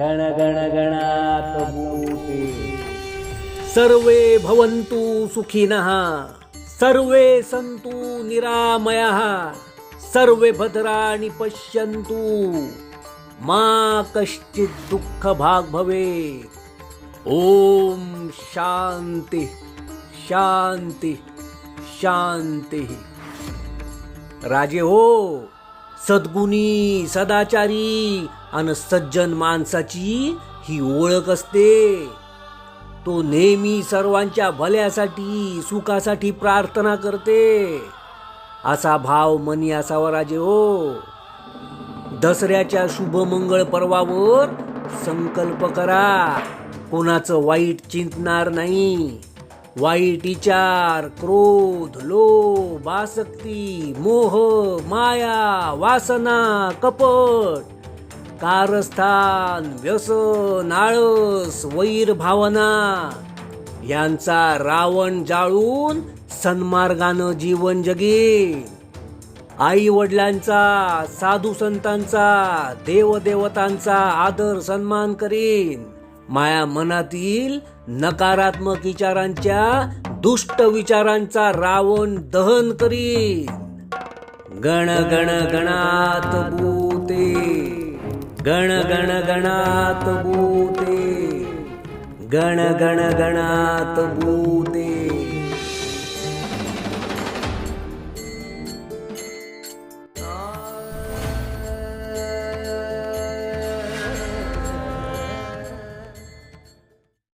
गण गण सर्वे भवन्तु सुखिनः सर्वे सन्तु निरामयः सर्वे भद्राणि पश्यन्तु। मा कश्चित् दुःखभाग् भवेत्। भवे शान्तिः शान्तिः शान्तिः। राजे हो सद्गुणी सदाचारी आणि सज्जन माणसाची ही ओळख असते. तो नेहमी सर्वांच्या भल्यासाठी सुखासाठी प्रार्थना करते. असा भाव मनी असावा राजे हो. दसऱ्याच्या शुभमंगळ पर्वावर संकल्प करा. कोणाचं वाईट चिंतणार नाही. वाईट विचार क्रोध लोभ आसक्ती मोह माया वासना कपट कारस्थान व्यसन आळस वैर भावना यांचा रावण जाळून सन्मार्गानं जीवन जगे आई वडिलांचा साधू संतांचा देवदेवतांचा आदर सन्मान करीन. माया मनातील नकारात्मक विचारांच्या दुष्ट विचारांचा रावण दहन करीन. गण गण गणात भूते. गण गण गणात भूते. गण गण गणात भूते.